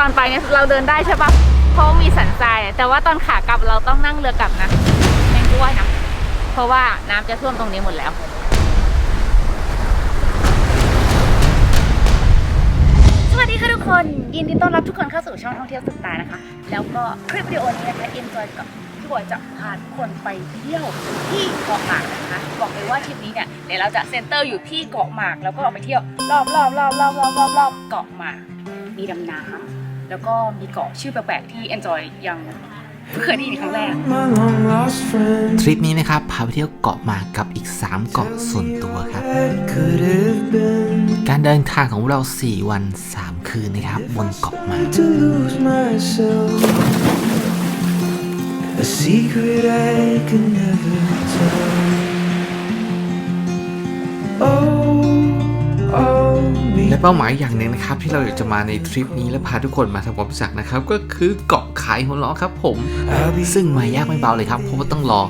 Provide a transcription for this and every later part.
ตอนไปเนี่ยเราเดินได้ใช่ปะเพราะมีสันทราย แต่ว่าตอนขากลับเราต้องนั่งเรือกลับนะแม่งด้วยนะ เพราะว่าน้ำจะท่วมตรงนี้หมดแล้วสวัสดีค่ะทุกคน ยินดีต้อนรับทุกคนเข้าสู่ช่องท่องเที่ยวสุดตานะคะ แล้วก็คลิปวิดีโอนี้นะคะ enjoy กับพี่บอยจะพาทุกคนไปเที่ยวที่เกาะหมากนะคะ บอกเลยว่าทริปนี้เนี่ยเดี๋ยวเราจะเซ็นเตอร์อยู่ที่เกาะหมาก แล้วก็ไปเที่ยวรอบรอบรอบรอบรอบรอบรอบเกาะหมาก มีดำน้ำ แล้วก็มีเกาะชื่อแปลกๆที่ enjoy ยังเพิ่งเคยได้ยินครั้งแรก my long lost friend ทริปนี้นะครับ พาไปเที่ยวเกาะหมากกับอีก 3 เกาะส่วนตัวครับ that could have been การเดินทางของเรา 4 วัน 3 คืนนะครับ บนเกาะหมาก to lose myself a secret I could never tell oh oh me และ เป้าหมายอย่างหนึ่งนะครับ ที่เราอยากจะมาในทริปนี้และพาทุกคนมาทำความรู้จักนะครับ ก็คือเกาะขายหัวล้อครับผม I'll be ซึ่งมายากไม่เบาเลยครับ เพราะว่าต้องรอ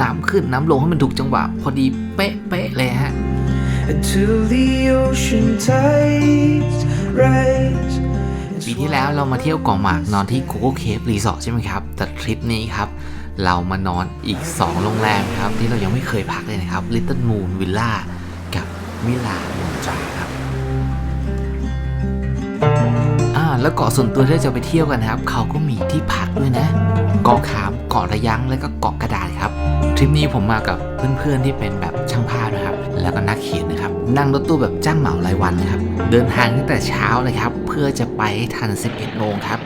น้ำขึ้นน้ำลงให้มันถูกจังหวะ พอดีเป๊ะเป๊ะๆเลยฮะ until the ocean tides rise ปีที่แล้วเรามาเที่ยวเกาะหมากนอนที่โกโก้เคฟรีสอร์ทใช่ไหมครับ แต่ทริปนี้ครับ เรามานอนอีก 2 โรงแรมครับ ที่เรายังไม่เคยพักเลยนะครับ Little Moon Villa กับมิลาาครับอ่าแล้วเกาะส่วนตัวที่เราจะไปเที่ยวกันนะครับ เขาก็มีที่พักด้วยนะเกาะขามเกาะระยังและก็เกาะกระดาษครับทริปนี้ผมมากับเพื่อนๆที่เป็นแบบช่างภาพนะครับ แล้วก็นักเขียนนะครับ นั่งรถตู้แบบจ้างเหมารายวันนะครับ เดินทางตั้งแต่เช้าเลยครับ เพื่อจะไปให้ทัน 11 โมงครับ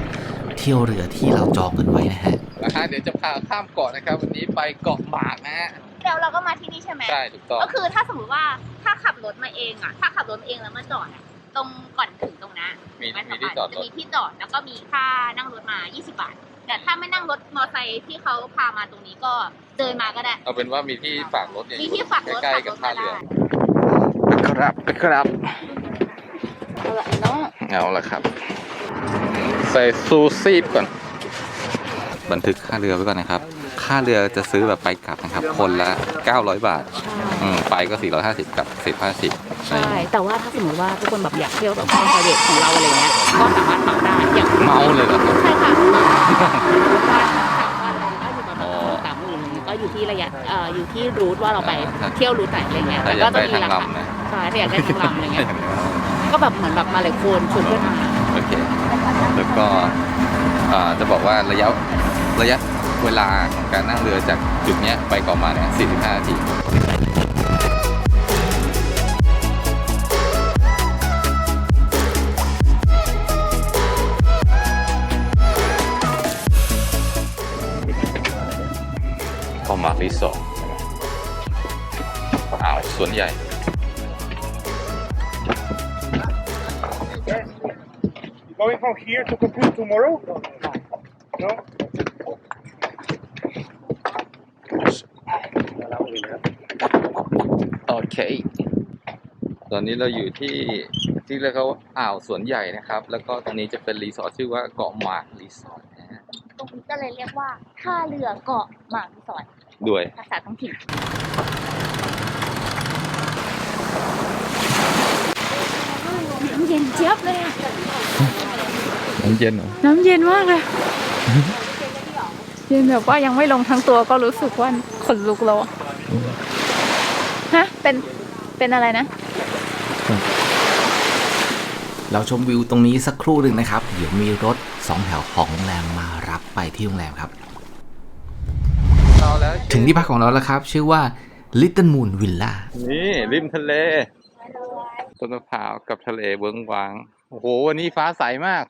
เที่ยวเรือที่เราจองกันไว้นะฮะนะฮะเดี๋ยวจะพาข้ามเกาะนะครับ วันนี้ไปเกาะหมากนะฮะแล้วเราก็มาที่นี่ใช่ไหมใช่ถูกต้องก็คือถ้าสมมติว่าถ้าขับรถมาเองอะถ้าขับรถมาเองแล้วมาจอดอะ ตรงก่อนถึงตรงนั้นมีไม่มีที่จอดรจะถมีที่จอดแล้วก็มีค่านั่งรถมา 20 บาท แต่ถ้าไม่นั่งรถมอเตอร์ไซค์ที่เขาพามาตรงนี้ก็เดินมาก็ได้ เอาเป็นว่ามีที่ฝากรถเนี่ยมีที่ฝากรถใกล้ฝากๆกับรถท่ามาเรือได้ครับครับ เอาละเนาะเอาละครับ ใส่ซูซีดก่อน บันทึกค่าเรือไว้ก่อนนะครับ ค่าเรือจะซื้อแบบไปกลับนะครับ คนละ 900 บาท อืมไปก็ 450กับ1050 ใช่ แต่ว่าถ้าสมมติว่าทุกคนแบบอยากเที่ยวแบบห้องไพรเวทของเราอะไรเงี้ย ก็สามารถเหมาได้ อย่างเมาเลยเหรอครับ ใช่ค่ะบ้านถามว่าอะไรก็อยู่ประมาณสามหมื่นก็อยู่ที่ระยะเอ่ออยู่ที่รูทว่าเราไปเที่ยวรูทไหนอะไรเงี้ยถ้าแล้วอก็ยากจะได้มีทางราคาลำนะใช่ถ้าอยากได้ทางลำอะไรเงี้ย ก็แบบเหมือนแบบมาหลายคนชวนเพื่อนมาโอเค แล้วก็อ่าจะบอกว่าระยะระยะเวลาของการนั่งเรือจากจุดเนี้ยไปเกาะหมากเนี่ย45นาที รีสอร์ทอ่าวสวนใหญ่ Going from here to compute tomorrow? No? โอเค ตอนนี้เราอยู่ที่ที่เรียกเขาอ่าวสวนใหญ่นะครับ แล้วก็ตรงนี้จะเป็นรีสอร์ทชื่อว่าเกาะหมากรีสอร์ทนะฮะ ตรงนี้ก็เลยเรียกว่าท่าเรือเกาะหมากรีสอร์ท ด้วย ภาษาท้องถิ่นน้ำเย็นเจี๊ยบเลยอะน้ำเย็นเหรอน้ำเย็นมากเลย เย็นแบบว่ายังไม่ลงทั้งตัวก็รู้สึกว่าขนลุกแล้วอะฮะ เป็น เป็นอะไรนะ เราชมวิวตรงนี้สักครู่หนึ่งนะครับ เดี๋ยวมีรถ2แถวของโรงแรมมารับไปที่โรงแรมครับ เอาแล้วถึงที่พักของเราแล้วครับ ชื่อว่า Little Moon Villa นี่ริมทะเลต้นมะพร้าวกับทะเลเบิ้งวาง โอ้โห วันนี้ฟ้าใสมาก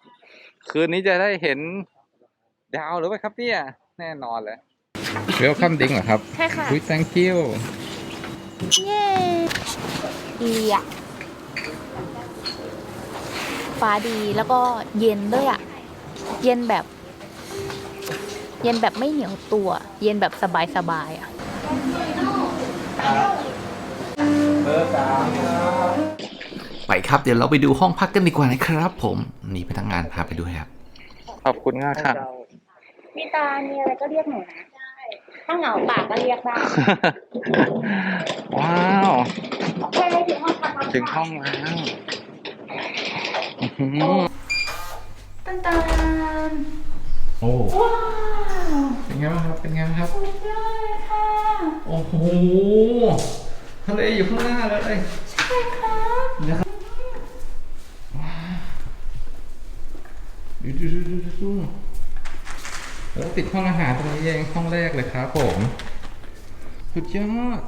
คืนนี้จะได้เห็นดาวหรือเปล่าครับเนี่ย แน่นอนเลยเวลคัมดิ้งเหรอครับใช่ค่ะอุ้ย thank you เย้ดีอะฟ้าดีแล้วก็เย็นด้วยอะเย็นแบบ เย็นแบบไม่เหนียวตัว เย็นแบบสบายๆอะไปครับ เดี๋ยวเราไปดูห้องพักกันดีกว่านะครับผม นี่พนักงานพาไปดูครับ ขอบคุณมากครับมีตามีอะไรก็เรียกหนูนะถ้าเหงาปากก็เรียกได้ ว้าวแค่ได้ถึงห้องพักถึงห้องแล้วอื้อหือตตันตัน โอ้ว้าวเป็นไงบ้างครับ เป็นไงบ้างครับ สุดยอดเลยค่ะ โอ้โหทะเลอยู่ข้างหน้าเลยใช่ครับนะครับว้าวดูดูดูดูดูดูโอ้ติดห้องอาหารตรงนี้เองห้องแรกเลยครับผม สุดยอด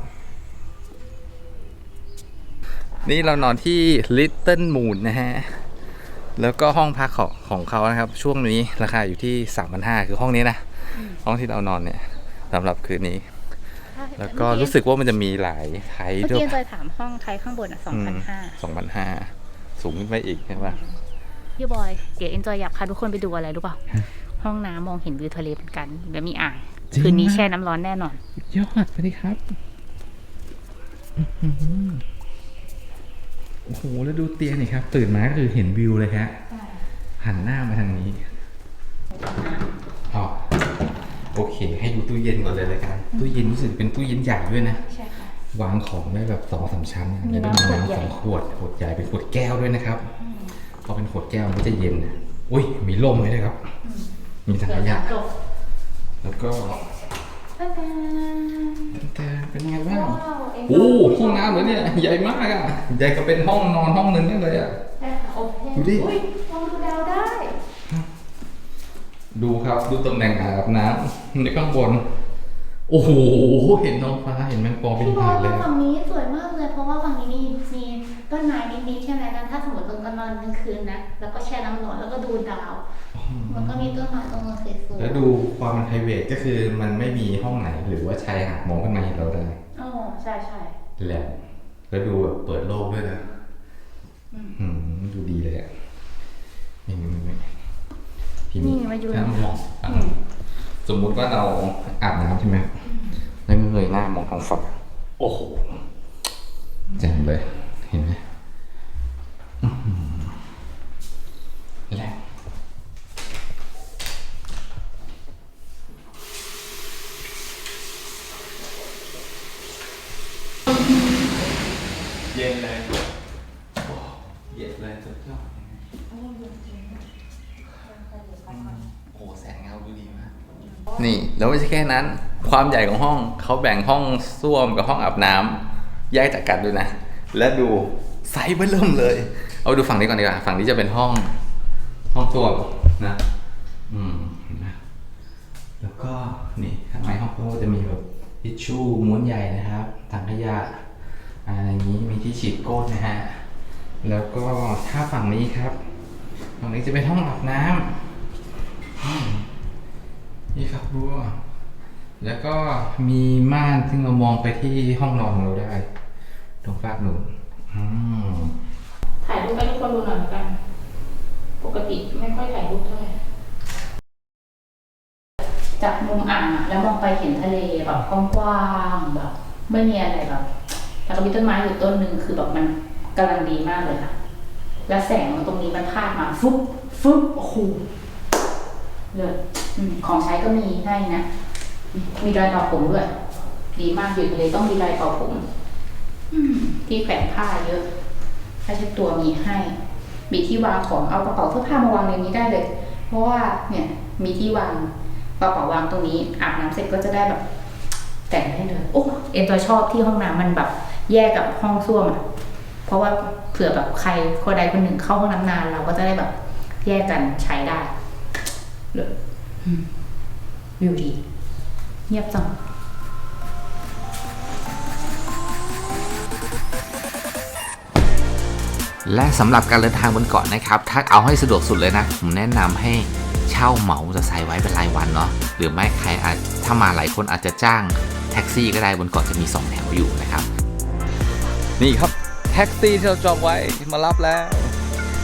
นี่เรานอนที่ Little Moon นะฮะ แล้วก็ห้องพักของของเขานะครับ ช่วงนี้ราคาอยู่ที่3,500คือห้องนี้นะ ห้องที่เรานอนเนี่ยสำหรับคืนนี้ แล้วก็รู้สึกว่ามันจะมีหลายไทยเมื่อด้วยกี้จอยถามห้องไทยข้างบนอะสองพันห้าสองพันห้าสูงขึ้นไปอีกใช่ปะพี่บอยเดี๋ยวเอ็นจอยอยากพาทุกคนไปดูอะไรรู้เปล่า ห้องน้ำมองเห็นวิวทะเลเหมือนกันแล้วมีอ่างจริงคืนนี้มากแช่น้ำร้อนแน่นอนยอดไปดิครับอื้อหือ โอ้โหแล้วดูเตียงนี่ครับ ตื่นมาก็คือเห็นวิวเลยครับหันหน้ามาทางนี้อ๋อโอเค ให้ดูตู้เย็นก่อนเลยเลยกันตู้เย็นรู้สึกเป็นตู้เย็นใหญ่ด้วยนะใช่ค่ะวางของได้แบบสองสามชั้นนะมีแล้วน้ำก็ขวดใหญ่สองขวดขวดใหญ่เป็นขวดแก้วด้วยนะครับพอเป็นขวดแก้วมันก็จะเย็นนะอุ้ยมีลมเลยนะครับ มีถังขยะจบแล้วก็ตันตันแต่ เป็นไงบ้างว้าวเอ็นจโอ้อยห้องน้ำเหรอเนี่ยใหญ่มากอะใหญ่ก็เป็นห้องนอนห้องนึงนี่เลยอะใช่ค่ะโอเคดูดิอุ้ยมองดูดาวได้ ดูครับดูตำแหน่งอ่างอาบน้ำในข้างบน โอ้โหเห็นท้องฟ้าเห็นแมงปอบินพี่บอผ่ายนเลยฝั่งนี้สวยมากเลยเพราะว่าฝั่งนี้มีมีต้นไม้นิดๆใช่ไหมแล้วถ้าสมมติตรงกลางวันกลางคืนนะแล้วก็แช่น้ำร้อนแล้วก็ดูดาว มันก็มีต้นไม้ตรงนั้นสวยๆแล้วดูความมันไพรเวทก็คือมันไม่มีห้องไหนหรือว่าชายหาดมองขึ้นมาเห็นเราได้อ๋อใช่ใช่แหละแล้วดูแบบเปิดโลกด้วยนะอืมอืมดูดีเลยอะนี่นี่นี่พี่นี่มาอยู่ถ้ามองอะอืมสมมุติว่าเราอาบน้ำใช่ไหมแล้วก็เงยหน้ามองท้องฟ้าโอ้โหแจ่มเลย เห็นไหมอื้อหือแหละเย็นเลยโอ้เย็นเลยสุดยอด โอ้โหแสงเงาดูดีมาก นี่ แล้วไม่ใช่แค่นั้น ความใหญ่ของห้องเขาแบ่งห้องส้วมกับห้องอาบน้ำแยกจากกันด้วยนะ และดูไซส์เบิ่มเลย เอาดูฝั่งนี้ก่อนดีกว่าฝั่งนี้จะเป็นห้อง ห้องส้วมนะ อืมเห็นไหมแล้วก็นี่ข้างในห้องก็จะมีแบบทิชชู่ม้วนใหญ่นะครับถังขยะอะไรอย่างนี้มีที่ฉีดก้นนะฮะแล้วก็ถ้าฝั่งนี้ครับฝั่งนี้จะเป็นห้องอาบน้ำอืมนี่ครับบัว แล้วก็มีม่านซึ่งเรามองไปที่ห้องนอนของเราได้ ตรงฝากหนุนอืมถ่ายรูปให้ทุกคนดูหน่อยละกัน ปกติไม่ค่อยถ่ายรูปเท่าไหร่จากมุมอ่างอะแล้วมองไปเห็นทะเลแบบกว้างๆแบบไม่มีอะไรแบบแล้วก็มีต้นไม้อยู่ต้นหนึ่งคือแบบมันกำลังดีมากเลยค่ะ แล้วแสงตรงนี้มันพาดมาฟุ๊บฟุ๊บโอ้โหเลยอืมของใช้ก็มีให้นะ มีรอยต่อผมด้วย ดีมากอยู่ทะเลต้องมีรอยต่อผมอืมที่แขวนผ้าเยอะผ้าเช็ดตัวมีให้ มีที่วางของเอากระเป๋าเสื้อผ้ามาวางในนี้ได้เลย เพราะว่าเนี่ยมีที่วางกระเป๋าวางตรงนี้อาบน้ำเสร็จก็จะได้แบบ แต่งให้เลยโอ้เอ็นตัวชอบที่ห้องน้ำมันแบบ แยกกับห้องส้วมอะเพราะว่าเผื่อแบบใครคนใดคนหนึ่งเข้าห้องน้ำนานเราก็จะได้แบบ แยกกันใช้ได้เลยอืมวิวดี เงียบจัง และสำหรับการเดินทางบนเกาะนะครับ ถ้าเอาให้สะดวกสุดเลยนะ ผมแนะนำให้เช่าเหมาจะใส่ไว้เป็นรายวันเนาะหรือไม่ใครอาจถ้ามาหลายคนอาจจะจ้างแท็กซี่ก็ได้บนเกาะจะมี 2 แถวอยู่นะครับ นี่ครับแท็กซี่ที่เราจองไว้มารับแล้ว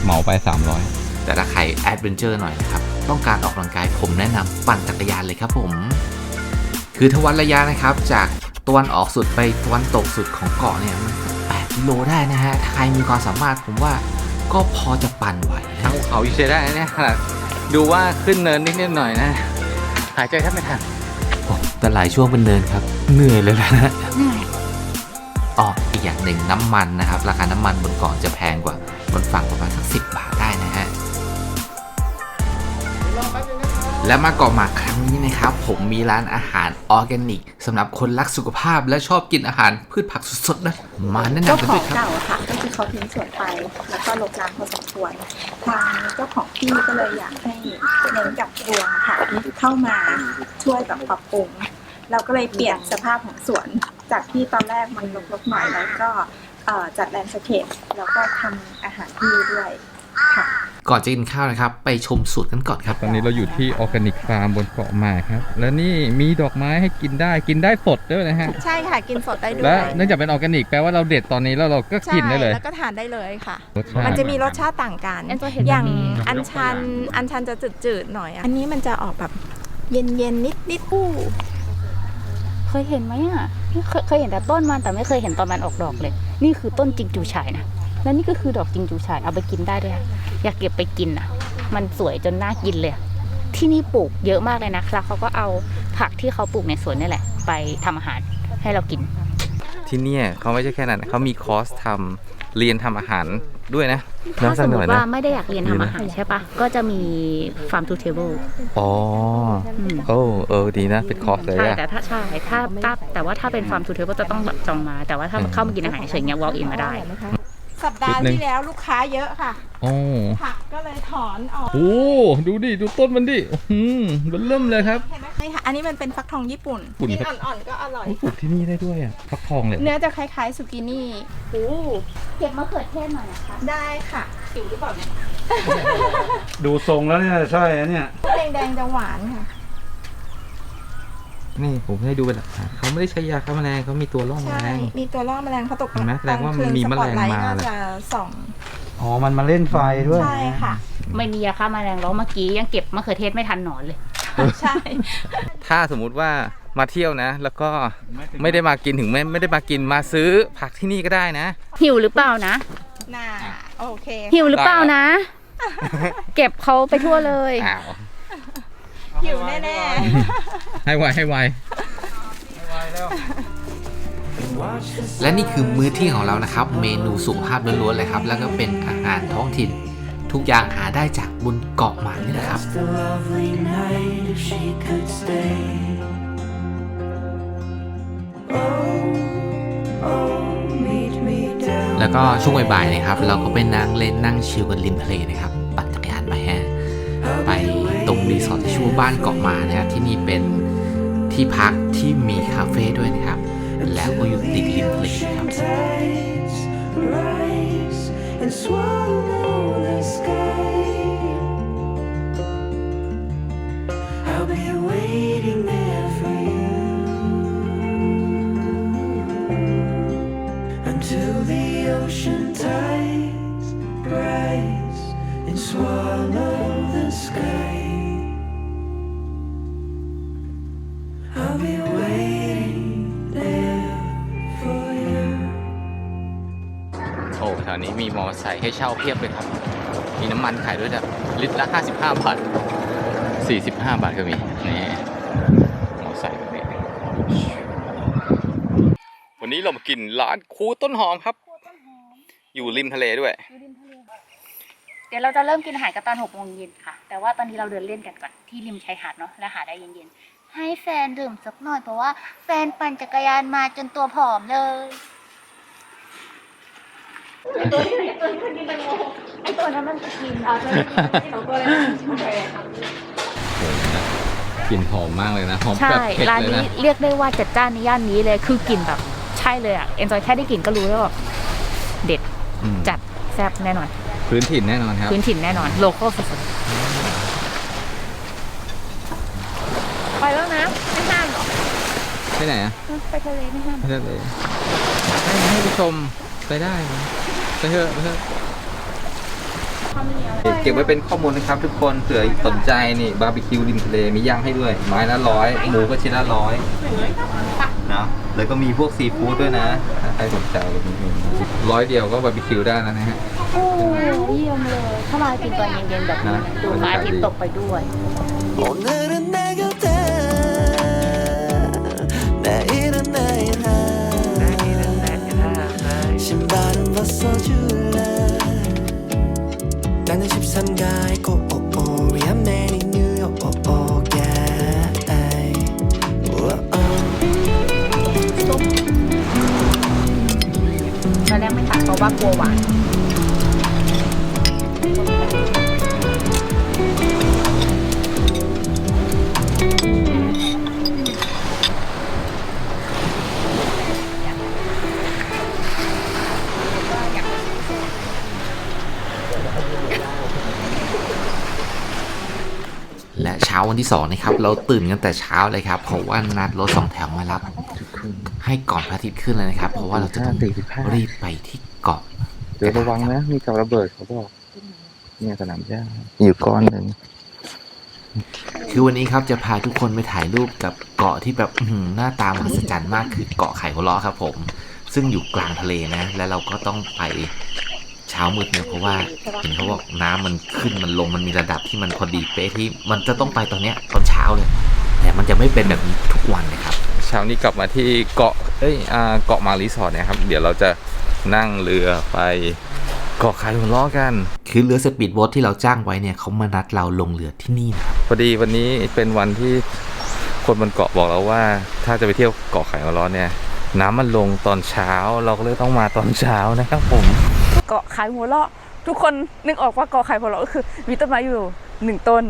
เหมาไป 300 แต่ถ้าใครแอดเวนเจอร์หน่อยนะครับ ต้องการออกกำลังกายผมแนะนำปั่นจักรยานเลยครับผม คือทวัดระยะนะครับ จากตะวันออกสุดไปตะวันตกสุดของเกาะเนี่ยมัน8กิโลได้นะฮะถ้าใครมีความสามารถผมว่าก็พอจะปั่นไหวนะทางภูเขาอยู่ใช้ได้นะเนี่ยขนาดดูว่าขึ้นเนินนิดๆหน่อยๆนะ หายใจแทบไม่ทันโอ้แต่หลายช่วงเป็นเนินครับ เหนื่อยเลยนะอ๋ออีกอย่างหนึ่งน้ำมันนะครับ ราคาน้ำมันบนเกาะจะแพงกว่าบนฝั่งประมาณสักสิบบาทได้นะฮะ และมาเกาะหมากครั้งนี้นะครับ ผมมีร้านอาหารออร์แกนิกสำหรับคนรักสุขภาพและชอบกินอาหารพืชผักสดๆนะมาแนะนำกันด้วยครับเก่าอะค่ะ ก็คือเขาทิ้งสวนไป แล้วก็ลกล้างพอสมควรทางเจ้าของที่ก็เลยอยากให้เน้นกับรวงอะค่ะ เข้ามาช่วยแบบปรับปรุงเราก็เลยเปลี่ยนสภาพของสวน จากที่ตอนแรกมันรกๆหน่อยแล้วก็จัดแลนด์สเคปแล้วก็ทำอาหารที่ด้วยค่ะ ก่อนจะกินข้าวนะครับ ไปชมสูตรกันก่อนครับ ตอนนี้เราอยู่ที่ออร์แกนิกฟาร์มบนเกาะหมากครับ และนี่มีดอกไม้ให้กินได้กินได้สดด้วยนะฮะ ใช่ค่ะ กินสดได้ด้วและยเนื่องจากเป็นออร์แกนิกแปลว่าเราเด็ดตอนนี้แล้วเราก็กินได้เลยใช่แล้วก็ทานได้เลยค่ะ รสชาติ มันจะมีรสชาติต่างกันแอนจะเห็นอย่างแบบนี้อันชันอันชันจะจืดๆหน่อยอะอันนี้มันจะออกแบบเย็นๆนิดนิดๆอู้เคยเห็นไหมอะเคยเคยเห็นแต่ต้นมันแต่ไม่เคยเห็นตอนมันออกดอกเลย นี่คือต้นจิงจูฉายนะ และนี่ก็คือดอกจิงจูฉายเอาไปกินได้ด้วยอะอยากเก็บไปกินอะ มันสวยจนน่ากินเลยอะที่นี่ปลูกเยอะมากเลยนะแล้วเขาก็เอาผักที่เขาปลูกในสวนนี่แหละ ไปทำอาหารให้เรากิน ที่เนี่ยเขาไม่ใช่แค่นั้นเขามีคอร์สทำเรียนทำอาหารด้วยนะถ้าสมมหน่อยตินะว่าไม่ได้อยากเรียนทำอาหารใช่ปะก็จะมี farm to table อ๋ออืมโอ้เออดีนะ เป็นคอร์สเลยใช่อะแต่ถ้าใช่ถ้าถ้าแต่ว่าถ้าเป็น farm to table จะต้องแบบจองมา แต่ว่าถ้าอืมเข้ามากินอาหารเฉยๆเงี้ย walk in มาได้ สัปดาจุห์ดหนึ่งที่แล้วลูกค้าเยอะค่ะ โอ้ผักก็เลยถอนออกโหดูดิ ดูต้นมันดิอืมมันเริ่มเลยครับเห็นไหมใช่ค่ะ อันนี้มันเป็นฟักทองญี่ปุ่นญี่ปุ่นกินครับอ่อนๆก็อร่อยโอ้ปลูกที่นี่ได้ด้วยอะฟักทองเลยเนื้อจะคล้ายๆสุกินี่เก็บมะเขือเทศหน่อยนะคะได้ค่ะสิวหรือเปล่าเนี่ยดูทรงแล้วเนี่ยใช่อะเนี่ยแดงๆจะหวานค่ะ นี่ผมให้ดูเป็นหลักฐานเขาไม่ได้ใช้ยาฆ่าแมลงเขามีตัวล่อแมใช่ ลง มีตัวล่อแมลงเขาตกเห็นไหมแสดงว่ามันกลคืมีแมลงสปอตไท์มา ก็เลยจะส่อง อ๋อ มันมาเล่นไฟด้วย ใช่ค่ะ ไม่มียาฆ่าแมลงแล้วเมื่อกี้ยังเก็บมะเขือเทศไม่ทันหนอนเลย ใช่ ถ้าสมมุติว่ามาเที่ยวนะ แล้วก็ไม่ได้มากินถึงไม่ไม่ได้มากินมาซื้อผักที่นี่ก็ได้นะ หิวหรือเปล่านะ น่า โอเค หิวหรือเปล่านะ เก็บเขาไปทั่วเลย อ้าว หิวแน่ๆให้ไวให้ไว และนี่คือมื้อเที่ยงของเรานะครับ เมนูสุขภาพล้วนๆเลยครับ แล้วก็เป็นอาหารท้องถิ่น ทุกอย่างหาได้จากบนเกาะหมากนี่แหละครับ Just a lovely night if she could stay. Oh, oh, meet me down. แล้วก็ช่วงบ่ายๆนะครับ เราก็ไปนั่งเล่นนั่งชิลกันริมทะเลนะครับ รีสอร์ทที่ชื่อว่าบ้านเกาะมานะครับที่นี่เป็นที่พักที่มีคาเฟ่ด้วยนะครับ แล้วก็อยู่ติดริมทะเลครับ โอ้แถวนี้มีมอไซค์ให้เช่าเพียบเลยครับ มีน้ำมันขายด้วยแบบลิตรละ 55 บาท 45 บาทก็มี นี่ มอไซค์แบบนี้วันนี้เรามากินร้านครูต้นหอมครับ อยู่ริมทะเลด้วยเดี๋ยวเราจะเริ่มกินอาหารกันตอนหกโมงเย็นค่ะ แต่ว่าตอนนี้เราเดินเล่นกันก่อนที่ริมชายหาดเนาะ แล้วหาได้เย็นๆ ให้แฟนดื่มสักหน่อยเพราะว่าแฟนปั่นจักรยานมาจนตัวผอมเลย ไอตัวนั้นมันจะกินเอาตัวนี้ที่เราตัวนั้นกลิ่นหอมมากเลยนะหอมใช่แบบเผ็ดร้านเลยนี้นะเรียกได้ว่าจัดจ้านในย่านนี้เลยคือกลิ่นแบบใช่เลยอะเอ็นจอยแค่ได้กลิ่นก็รู้แล้วว่าเด็ดอืมจัดแซ่บแน่นอน พื้นถิ่นแน่นอนครับพื้นถิ่นแน่นอน โลโก้สุดๆไปแล้วนะ ไม่ห้ามหรอกไปไหนอะไปทะเลไม่ห้ามไปได้เลยให้ให้ผู้ชมไปได้นะ ไปเถอะไปเถอะเก็บไว้เป็นข้อมูลนะครับ ทุกคนเผื่อสนใจนี่บาร์บีคิวริมทะเลมีย่างให้ด้วย ไม้ละร้อยหมูก็ชิ้นละร้อยนะแล้วก็มีพวกซีฟู้ดด้วยนะถ้าใครสนใจร้อยเดียวก็บาร์บีคิวได้แล้วนะฮะโอ้เยี่ยมเลยถ้ามากินตอนเย็นๆแบบนี้นะดูพระอาทิตย์ตกไปด้วย I saw you. ที่สองนะครับเราตื่นกันแต่เช้าเลยครับเพราะว่านัดรถสองแถวมารับ ให้ก่อนพระอาทิตย์ขึ้นเลยนะครับ เพราะว่าเราจะต้องรีบไปที่เกาะเดี๋ยวระวังนะ มีกับระเบิดเขาบอกเนี่ยสนามหญ้าอยู่ก้อนหนึ่งคือวันนี้ครับจะพาทุกคนไปถ่ายรูปกับเกาะที่แบบอื้อหือหน้าตามหัศจรรย์มากคือเกาะไข่หัวล้อครับผม ซึ่งอยู่กลางทะเลนะ และเราก็ต้องไป เช้ามืดเนี่ยเพราะว่าเห็นเขาบอกน้ำมันขึ้นมันลงมันมีระดับที่มันพอดีเป๊ะที่มันจะต้องไปตอนเนี้ยตอนเช้าเลย แต่มันจะไม่เป็นแบบนี้ทุกวันนะครับ เช้านี้กลับมาที่เกาะเอ้ยอ่าเกาะมารีสอร์ทเนะครับ เดี๋ยวเราจะนั่งเรือไปเกาะไข่หัวล้อกัน คือเรือสปีดโบ๊ทที่เราจ้างไว้เนี่ยเขามานัดเราลงเรือที่นี่นะครับพอดีวันนี้เป็นวันที่คนบนเกาะบอกเราว่า ถ้าจะไปเที่ยวเกาะไข่หัวล้อเนี่ยน้ำมันลงตอนเช้าเราก็เลยต้องมาตอนเช้านะครับผม เกาะไข่หัวเราะ ทุกคนนึกออกว่าเกาะไข่หัวเราะก็คือมีต้นไม้อยู่หนึ่งต้น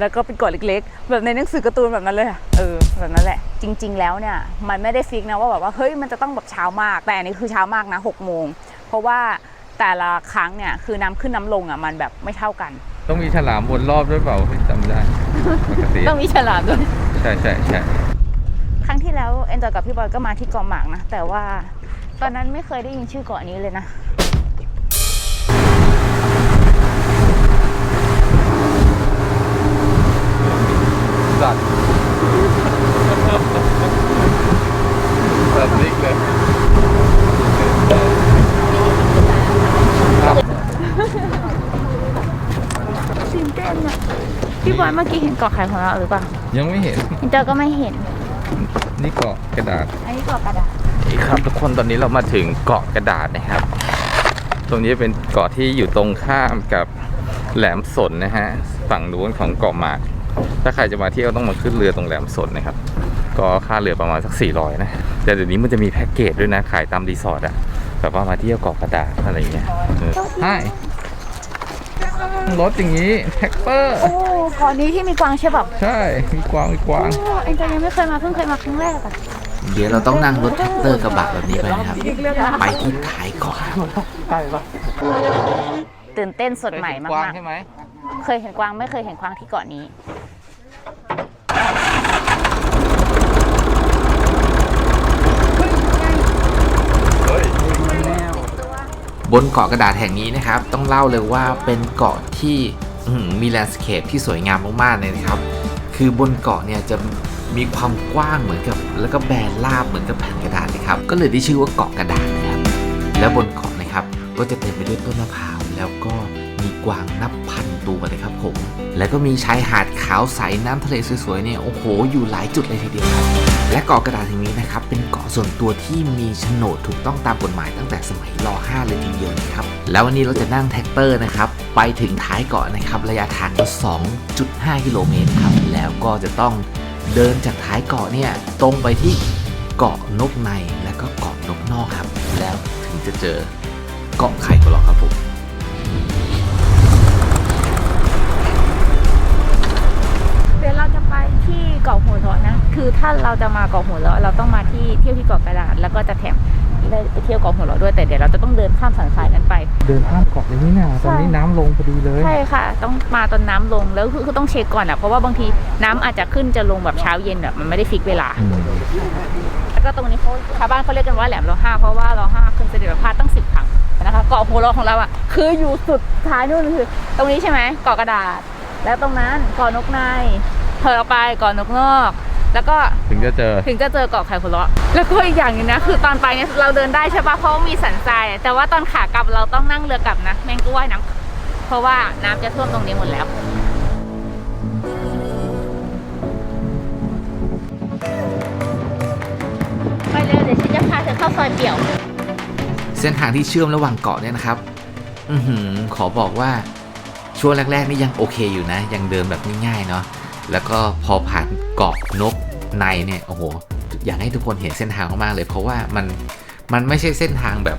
แล้วก็เป็นเกาะเล็ก ๆ แบบในหนังสือการ์ตูนแบบนั้นเลยอะเออแบบนั้นแหละ จริง ๆ แล้วเนี่ยมันไม่ได้ฟิกนะว่าแบบว่าเฮ้ยมันจะต้องแบบเช้ามาก แต่อันนี้คือเช้ามากนะหกโมงเพราะว่าแต่ละครั้งเนี่ยคือน้ำขึ้นน้ำลงอะมันแบบไม่เท่ากัน ต้องมีฉลามวนรอบด้วยเปล่าจำได้ปกติต้องมีฉลามด้วย ใช่ใช่ใช่ครั้งที่แล้วเอ็นจอยกับพี่บอยก็มาที่เกาะหมากนะแต่ว่าตอนนั้นไม่เคยได้ยินชื่อเกาะนี้เลยนะ สัตว์สัตว์นิกเลยตื่นเต้นอะพี่บอยเมื่อกี้เห็นเกาะไข่ของเราหรือเปล่ายังไม่เห็นเอ็นจอยก็ไม่เห็น นี่เกาะกระดาษ อันนี้เกาะกระดาษนี่ครับทุกคนตอนนี้เรามาถึงเกาะกระดาษนะครับ ตรงนี้เป็นเกาะที่อยู่ตรงข้ามกับแหลมสนนะฮะ ฝั่งนู้นของเกาะหมาก ถ้าใครจะมาเที่ยวต้องมาขึ้นเรือตรงแหลมสนนะครับ ก็ค่าเรือประมาณสัก 400 นะ แต่เดี๋ยวนี้มันจะมีแพ็กเกจด้วยนะ ขายตามรีสอร์ทอะแบบว่ามาเที่ยวเกาะกระดาษอะไรอย่างเงี้ยใช่รถอย่างนี้แท็กเตอร์ โอ้เกาะนี้ที่มีกวางใช่ป่ะใช่ มีกวาง มีกวางโอ้เอ็นจอยยังไม่เคยมาเพิ่งเคยมาครั้งแรกอะเดี๋ยวเราต้องนั่งรถแท็กเตอร์กระบะแบบนี้ไปนะครับ ไปที่ท้ายเกาะครับตื่นเต้นสดใหม่กวางมากใช่ไหมๆ เคยเห็นกวางไม่เคยเห็นกวางที่เกาะนี้บนเกาะกระดาษแห่งนี้นะครับ ต้องเล่าเลยว่าเป็นเกาะที่มีแลนด์สเคปที่สวยงามมากๆเลยนะครับ คือบนเกาะเนี่ยจะมีความกว้างเหมือนกับ แล้วก็แบนราบเหมือนกับแผ่นกระดาษเลยครับ ก็เลยได้ชื่อว่าเกาะกระดาษนะครับ แล้วบนเกาะนะครับ ก็จะเต็มไปด้วยต้นมะพร้าวแล้วก็ กวางนับพันตัวเลยครับผม แล้วก็มีชายหาดขาวใสน้ำทะเลสวยๆเนี่ยโอ้โห อยู่หลายจุดเลยทีเดียวครับ และเกาะกระดาษแห่งนี้นะครับ เป็นเกาะส่วนตัวที่มีโฉนดถูกต้องตามกฎหมายตั้งแต่สมัยร 5 เลยทีเดียวนะครับ แล้ววันนี้เราจะนั่งแท็กเตอร์นะครับ ไปถึงท้ายเกาะนะครับ ระยะทางก็ 2.5 กิโลเมตรครับ แล้วก็จะต้องเดินจากท้ายเกาะเนี่ยตรงไปที่เกาะนกในและก็เกาะนกนอกครับ แล้วถึงจะเจอเกาะไข่กันหรอกครับผม ถ้าเราจะมาเกาะหัวเราะเราต้องมาที่เที่ยวที่เกาะกระดาษแล้วก็จะแถมได้ไปเที่ยวเกาะหัวเราะด้วยแต่เดี๋ยวเราจะต้องเดินข้ามสันทรายนั้นไป เดินข้ามเกาะเลยนี่นาตอนนี้น้ำลงพอดีเลยใช่ค่ะ ต้องมาตอนน้ำลงแล้วคือคือต้องเช็คก่อนอะเพราะว่าบางทีน้ำอาจจะขึ้นจะลงแบบเช้าเย็นแบบมันไม่ได้ฟิกเวลาแล้วก็ตรงนี้เขาชาวบ้านเขาเรียกกันว่าแหลมรอห้าเพราะว่าเราห้าขึ้นเสด็จประพาสตั้งสิบครั้งนะคะเกาะหัวเราะของเราอะคืออยู่สุดท้ายนู่นคือ ตรงนี้ใช่ไหมเกาะกระดาษ แล้วตรงนั้นเกาะนกในเธอออกไปเกาะนกนอก แล้วก็ถึงจะเจอถึงจะเจอเกาะไข่หัวเราะแล้วก็อีกอย่างหนึงนะ คือตอนไปเนี่ยเราเดินได้ใช่ปะเพราะว่ามีสันทรายอะแต่ว่าตอนขากลับเราต้องนั่งเรือกลับนะแม่งก็ว่ายน้ำเพราะว่าน้ำจะท่วมตรงนี้หมดแล้ว ไปเร็วเดี๋ยวฉันจะพาเธอเข้าซอยเปี่ยว เส้นทางที่เชื่อมระหว่างเกาะเนี่ยนะครับ อือหือขอบอกว่าช่วงแรกๆนี่ยังโอเคอยู่นะ ยังเดินแบบง่ายๆเนาะ แล้วก็พอผ่านเกาะนกในเนี่ยโอ้โหอยากให้ทุกคนเห็นเส้นทางมากๆเลย เพราะว่ามันมันไม่ใช่เส้นทางแบบ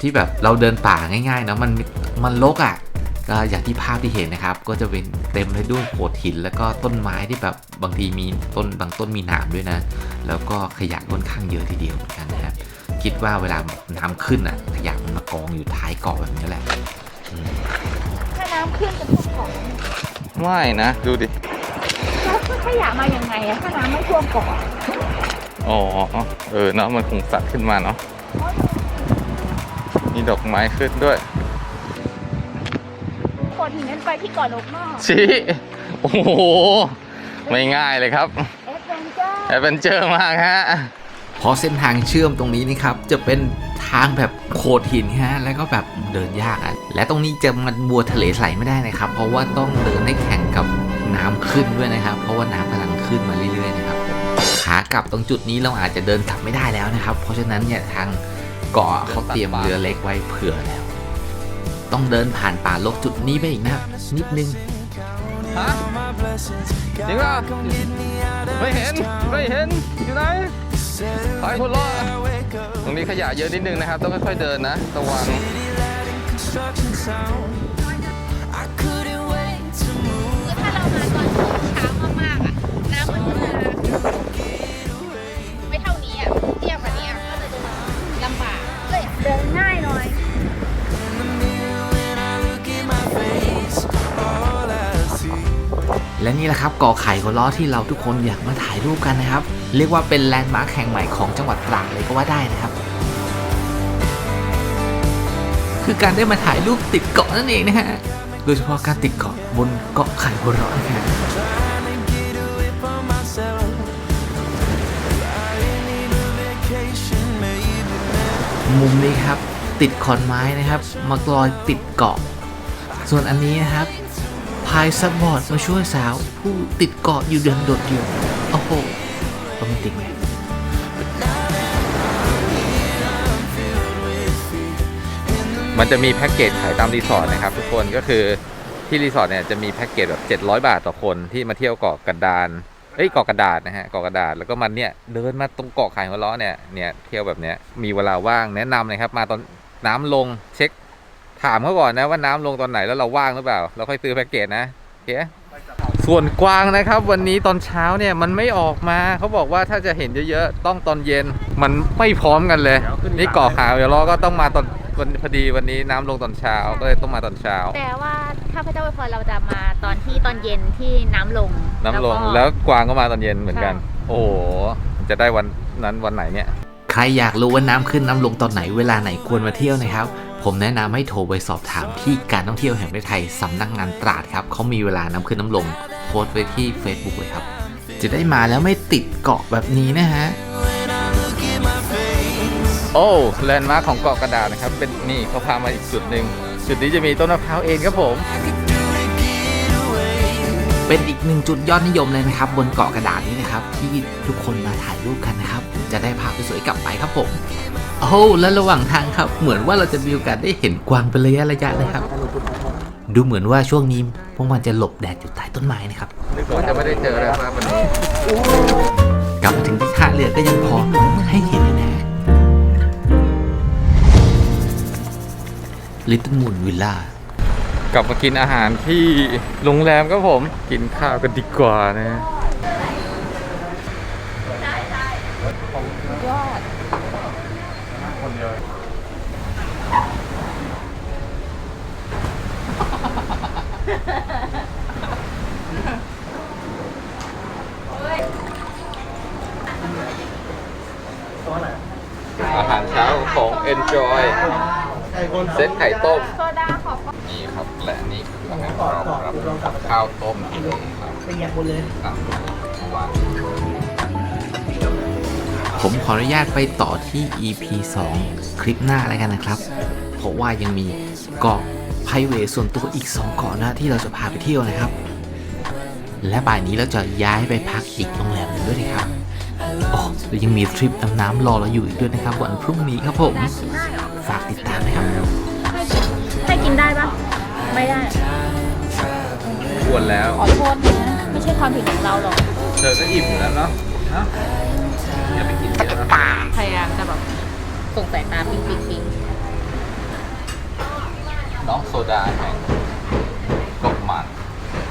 ที่แบบเราเดินป่าง่ายๆเนาะมันมันรกอะ่ะก็อย่างที่ภาพที่เห็นนะครับ ก็จะเป็นเต็มไปด้วยโขดหิน แล้วก็ต้นไม้ที่แบบบางทีมีต้นบางต้นมีหนามด้วยนะ แล้วก็ขยะค่อนข้างเยอะทีเดียวเหมือนกันนะครับคิดว่าเวลาน้ำขึ้นอะขยะมันมากองอยู่ท้ายเกาะแบบนี้แหละอืมถ้าน้ำขึ้นจะท่วมเกาะไหมไม่นะ ดูดิแล้ว ขยะมายังไงอะถ้าน้ำไม่ท่วมเกาะอะอ๋อ เออเนาะมันคงสัดขึ้นมาเนาะมีดอกไม้ขึ้นด้วยโขดหินนั้นไปที่เกาะนกนอกชี้โอ้โห ไม่ง่ายเลยครับเอดเวนเจอร์แอดเวนเจอร์มากฮะเพราะเส้นทางเชื่อมตรงนี้นี่ครับ จะเป็นทางแบบโขดหินฮะแล้วก็แบบเดินยากอะและตรงนี้จะมันบัวทะเลไหลไม่ได้นะครับ เพราะว่าต้องเดินให้แข่งกับ น้ำขึ้นด้วยนะครับ เพราะว่าน้ำกำลังขึ้นมาเรื่อยๆนะครับขากลับตรงจุดนี้เราอาจจะเดินกลับไม่ได้แล้วนะครับ เพราะฉะนั้นเนี่ยทางเกาะเขาเตรียมเรือเล็กไว้เผื่อแล้ว ต้องเดินผ่านป่ารกจุดนี้ไปอีกนะนิดนึงฮะจริงป่ะไม่เห็นไม่เห็นอยู่ไหนไปคนรอตรงนี้ขยะเยอะนิดนึงนะครับ ต้องค่อยๆเดินนะระวัง เช้ามากๆอะ น้ำมันจะไม่เท่านี้อะเทียบกับนี้ยก็เลยลำบากเอ้ยเดินง่ายหน่อย และนี่แหละครับเกอไข่หัวล้อที่เราทุกคนอยากมาถ่ายรูปกันนะครับ เรียกว่าเป็นแลนด์มาร์คแห่งใหม่ของจังหวัดตราดเลยก็ว่าได้นะครับ คือการได้มาถ่ายรูปติดเกาะนั่นเองนะฮะ ดยเฉพาะการติดเกาะบนเกาะไข่หัวเราะนะฮะมุมนี้ครับติดขอนไม้นะครับมากลอยติดเกาะ ส่วนอันนี้นะครับพายซับบอร์ดมาช่วยสาวผู้ติดเกาะอยู่เดินโดดเดี่ยวโอ้โหโรแมนติกไหม มันจะมีแพ็กเกจขายตามรีสอร์ทนะครับทุกคนก็คือที่รีสอร์ทเนี่ยจะมีแพ็กเกจแบบ 700 บาทต่อคนที่มาเที่ยวเกาะกระดานเอ้ยเกาะกระดาษนะฮะเกาะกระดาษแล้วก็มันเนี่ยเดินมาตรงเกาะไข่หัวล้อเนี่ยเนี่ยเที่ยวแบบเนี้ยมีเวลาว่างแนะนำเลยครับมาตอนน้ำลงเช็ค ถามเขาก่อนนะว่าน้ำลงตอนไหนแล้วเราว่างหรือเปล่า เราค่อยซื้อแพ็กเกจนะโอเคส่วนกวางนะครับวันนี้ตอนเช้าเนี่ยมันไม่ออกมาเขาบอกว่าถ้าจะเห็นเยอะๆต้องตอนเย็นมันไม่พร้อมกันเลย นี่เกาะขาวเดี๋ยวเราก็ต้องมาตอน วันพอดีวันนี้น้ำลงตอนเช้าก็เลยต้องมาตอนเช้า แต่ว่าถ้าพระเจ้าอวยพรเราจะมาตอนที่ตอนเย็นที่น้ำลงน้ำลงก็ แล้วกวางก็มาตอนเย็นเหมือนกัน ใช่ โอ้โหจะได้วันนั้นวันไหนเนี่ย ใครอยากรู้ว่าน้ำขึ้นน้ำลงตอนไหนเวลาไหนควรมาเที่ยวนะครับ ผมแนะนำให้โทรไปสอบถามที่การท่องเที่ยวแห่งประเทศไทยสำนักงานตราดครับเขามีเวลาน้ำขึ้นน้ำลงโพสต์ไว้ที่ Facebook เลยครับ จะได้มาแล้วไม่ติดเกาะแบบนี้นะฮะ โอ้แลนด์มาร์คของเกาะกระดาษนะครับ เป็น นี่เขาพามาอีกจุดหนึ่งจุดนี้จะมีต้นมะพร้าวเองครับผม เป็นอีกหนึ่งจุดยอดนิยมเลยนะครับ บนเกาะกระดาษนี้นะครับ ที่ทุกคนมาถ่ายรูปกันนะครับ จะได้ภาพสวยๆกลับไปครับผมโอ้และระหว่างทางครับ เหมือนว่าเราจะมีโอกาสได้เห็นกวางเป็นระยะระยะนะครับ ดูเหมือนว่าช่วงนี้พวกมันจะหลบแดดอยู่ใต้ต้นไม้นะครับนึกว่าจะไม่ได้เจอแล้วมาวันนี้กลับมาถึงที่ท่าเรือก็ยังพอให้เห็นอยู่นะ ลิตเติ้ลมูนวิลล่ากลับมากินอาหารที่โรงแรมครับผมกินข้าวกันดีกว่านะอาหารเช้าของ Enjoy เซตไข่ต้ม โซดาขอบนี่ครับ และนี่คืออาหารเราครับข้าวต้มทะเลครับเป็นอย่างบนเลยครับวางผมขออนุญาตไปต่อที่ EP 2 คลิปหน้าแล้วกันนะครับ เพราะว่ายังมีเกาะไพรเวทส่วนตัวอีก 2 เกาะนะที่เราจะพาไปเที่ยวนะครับ และบ่ายนี้เราจะย้ายไปพักอีกโรงแรมหนึงด้วยนะครับโอ้แล้วยังมีทริปดำน้ำรอเราอยู่อีกด้วยนะครับ วันพรุ่งนี้ครับผมฝาก ติดตามนะครับให้กินได้ปะไม่ได้ ควรแล้ว ขอโทษนะ ไม่ใช่ความผิดของเราหรอก เธอก็อิ่มอยู่แล้วเนาะเนาะอย่าไปกินเยอะนะพยายามจะแบบส่งสายตาปิ๊งปิ๊งปิ๊งน้องโซดาแห่ง